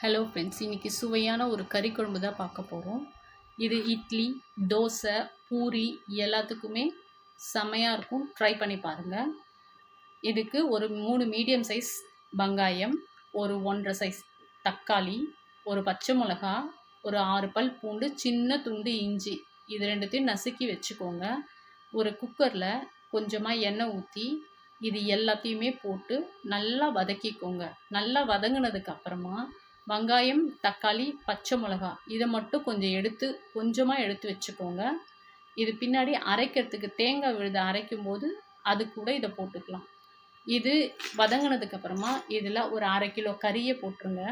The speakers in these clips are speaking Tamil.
ஹலோ ஃப்ரெண்ட்ஸ் இன்றைக்கி சுவையான ஒரு கறி குழம்பு தான் பார்க்க போகிறோம் இது இட்லி தோசை பூரி எல்லாத்துக்குமே செமையாக இருக்கும். ட்ரை பண்ணி பாருங்கள் இதுக்கு ஒரு மூணு மீடியம் சைஸ் வெங்காயம் ஒரு ஒன்றரை சைஸ் தக்காளி ஒரு பச்சை மிளகா ஒரு ஆறு பல் பூண்டு சின்ன துண்டு இஞ்சி. இது ரெண்டுத்தையும் நசுக்கி வச்சுக்கோங்க. ஒரு குக்கரில் கொஞ்சமாக எண்ணெய் ஊற்றி இது எல்லாத்தையுமே போட்டு நல்லா வதக்கிக்கோங்க. நல்லா வதங்கினதுக்கு அப்புறமா வெங்காயம் தக்காளி பச்சை மிளகா. இதை மட்டும் கொஞ்சம் எடுத்து கொஞ்சமாக எடுத்து வச்சுக்கோங்க. இது பின்னாடி அரைக்கிறதுக்கு தேங்காய் விழுது அரைக்கும் போது அது கூட இதை போட்டுக்கலாம். இது வதங்கினதுக்கப்புறமா இதில் ஒரு அரை கிலோ கறியை போட்டுருங்க.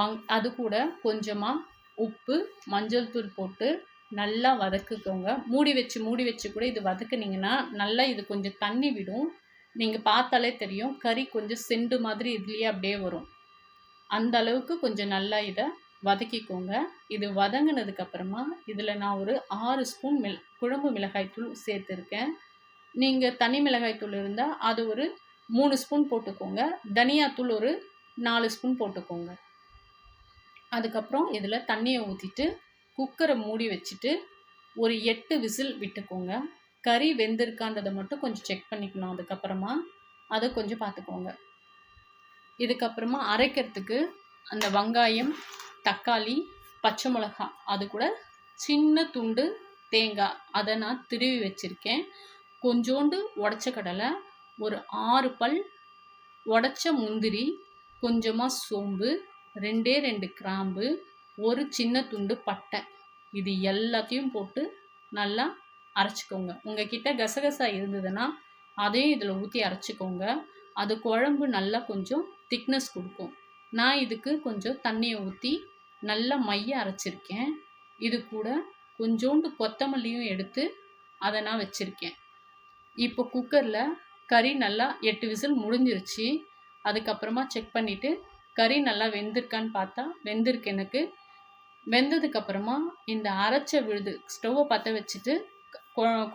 மங் அது கூட கொஞ்சமாக உப்பு மஞ்சள் தூள் போட்டு நல்லா வதக்குக்கோங்க. மூடி வச்சு மூடி வச்சு கூட இது வதக்குனிங்கன்னா நல்லா இது கொஞ்சம் தண்ணி விடும். நீங்கள் பார்த்தாலே தெரியும் கறி கொஞ்சம் செண்டு மாதிரி இதுலேயே அப்படியே வரும். அந்த அளவுக்கு கொஞ்சம் நல்லா இதை வதக்கிக்கோங்க. இது வதங்கினதுக்கப்புறமா இதில் நான் ஒரு ஆறு ஸ்பூன் மிள குழம்பு மிளகாய்த்தூள் சேர்த்துருக்கேன். நீங்கள் தனி மிளகாய்த்தூள் இருந்தால் அது ஒரு மூணு ஸ்பூன் போட்டுக்கோங்க. தனியாத்தூள் ஒரு நாலு ஸ்பூன் போட்டுக்கோங்க. அதுக்கப்புறம் இதில் தண்ணியை ஊற்றிட்டு குக்கரை மூடி வச்சுட்டு ஒரு எட்டு விசில் விட்டுக்கோங்க. கறி வெந்திருக்கான்றதை மட்டும் கொஞ்சம் செக் பண்ணிக்கணும். அதுக்கப்புறமா அதை கொஞ்சம் பார்த்துக்கோங்க இதுக்கப்புறமா அரைக்கிறதுக்கு அந்த வெங்காயம் தக்காளி பச்சை மிளகா அது கூட சின்ன துண்டு தேங்காய். அதை நான் திருவி வச்சுருக்கேன். கொஞ்சோண்டு உடச்ச கடலை ஒரு ஆறு பல் உடச்ச முந்திரி கொஞ்சமாக சோம்பு ரெண்டே ரெண்டு கிராம்பு ஒரு சின்ன துண்டு பட்டை. இது எல்லாத்தையும் போட்டு நல்லா அரைச்சிக்கோங்க. உங்ககிட்ட கசகசா இருந்ததுன்னா அதையும் இதில் ஊற்றி அரைச்சிக்கோங்க. அது குழம்பு நல்லா கொஞ்சம் திக்னஸ் கொடுக்கும். நான் இதுக்கு கொஞ்சம் தண்ணியை ஊற்றி நல்லா மைய அரைச்சிருக்கேன். இது கூட கொஞ்சோண்டு கொத்தமல்லியும் எடுத்து அதை நான் வச்சுருக்கேன். இப்போ குக்கரில் கறி நல்லா எட்டு விசில் முடிஞ்சிருச்சு. அதுக்கப்புறமா செக் பண்ணிவிட்டு கறி நல்லா வெந்திருக்கான்னு பார்த்தா வெந்திருக்கு எனக்கு. வெந்ததுக்கப்புறமா இந்த அரைச்ச விழுது ஸ்டவ்வை பற்ற வச்சுட்டு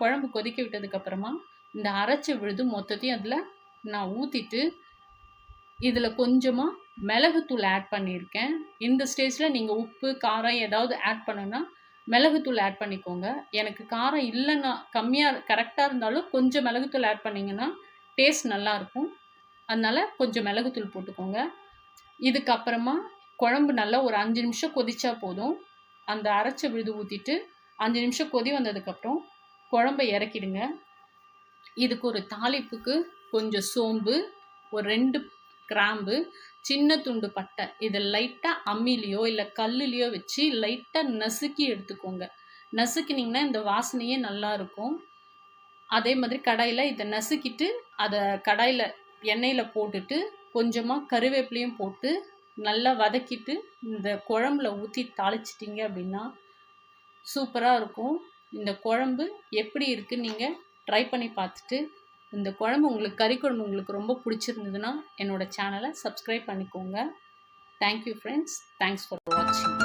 குழம்பு கொதிக்க விட்டதுக்கப்புறமா இந்த அரைச்ச விழுது மொத்தத்தையும் அதில் நான் ஊற்றிட்டு இதில் கொஞ்சமாக மிளகுத்தூள் ஆட் பண்ணியிருக்கேன். இந்த ஸ்டேஜில் நீங்கள் உப்பு காரம் ஏதாவது ஆட் பண்ணுன்னா மிளகுத்தூள் ஆட் பண்ணிக்கோங்க. எனக்கு காரம் இல்லைன்னா கம்மியாக கரெக்டாக இருந்தாலும் கொஞ்சம் மிளகுத்தூள் ஆட் பண்ணிங்கன்னா டேஸ்ட் நல்லாயிருக்கும் அதனால் கொஞ்சம் மிளகுத்தூள் போட்டுக்கோங்க. இதுக்கப்புறமா குழம்பு நல்லா ஒரு அஞ்சு நிமிஷம் கொதிச்சா போதும். அந்த அரைச்ச விழுது ஊற்றிட்டு அஞ்சு நிமிஷம் கொதி வந்ததுக்கப்புறம் குழம்பை இறக்கிடுங்க. இதுக்கு ஒரு தாளிப்புக்கு கொஞ்சம் சோம்பு ஒரு ரெண்டு கிராம்பு சின்ன துண்டு பட்டை. இதை லைட்டாக அம்மிலேயோ இல்லை கல்லுலேயோ வச்சு லைட்டாக நசுக்கி எடுத்துக்கோங்க. நசுக்கினீங்கன்னா இந்த வாசனையே நல்லா இருக்கும். அதே மாதிரி கடாயில் இதை நசுக்கிட்டு அதை கடாயில் எண்ணெயில் போட்டுட்டு கொஞ்சமாக கருவேப்பிலையும் போட்டு நல்லா வதக்கிட்டு இந்த குழம்புல ஊற்றி தாளிச்சிட்டிங்க அப்படின்னா சூப்பராக இருக்கும். இந்த குழம்பு எப்படி இருக்குன்னு நீங்கள் ட்ரை பண்ணி பார்த்துட்டு இந்த குழம்பு உங்களுக்கு கறி குழம்பு உங்களுக்கு ரொம்ப பிடிச்சிருந்ததுன்னா என்னோடய சேனலை சப்ஸ்கிரைப் பண்ணிக்கோங்க. தேங்க்யூ ஃப்ரெண்ட்ஸ் தேங்க்ஸ் ஃபார் வாட்சிங்